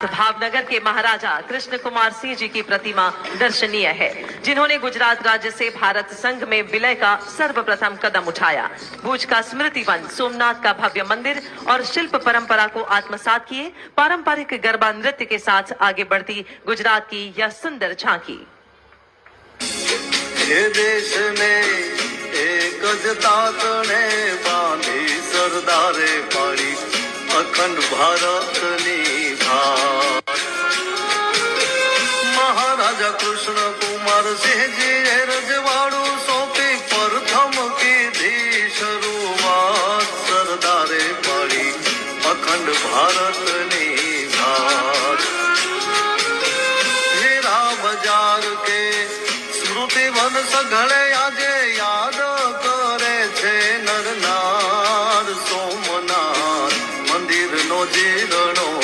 भावनगर के महाराजा कृष्ण कुमार सिंह जी की प्रतिमा दर्शनीय है, जिन्होंने गुजरात राज्य से भारत संघ में विलय का सर्वप्रथम कदम उठाया। भूज का स्मृति वन, सोमनाथ का भव्य मंदिर और शिल्प परंपरा को आत्मसात किए, पारंपरिक गरबा नृत्य के साथ आगे बढ़ती गुजरात की यह सुंदर झांकी। अखंड भारत ने કૃષ્ણ કુમાર સિંહજીએ રજવાડું સોંપી પ્રથમ કીધી શરૂઆત સરદારે પાડી અખંડ ભારતની ઘાટ. બજાર કે સ્મૃતિ સઘળે આજે યાદ કરે છે નરનાર સોમનાથ મંદિરનો જીર્ણો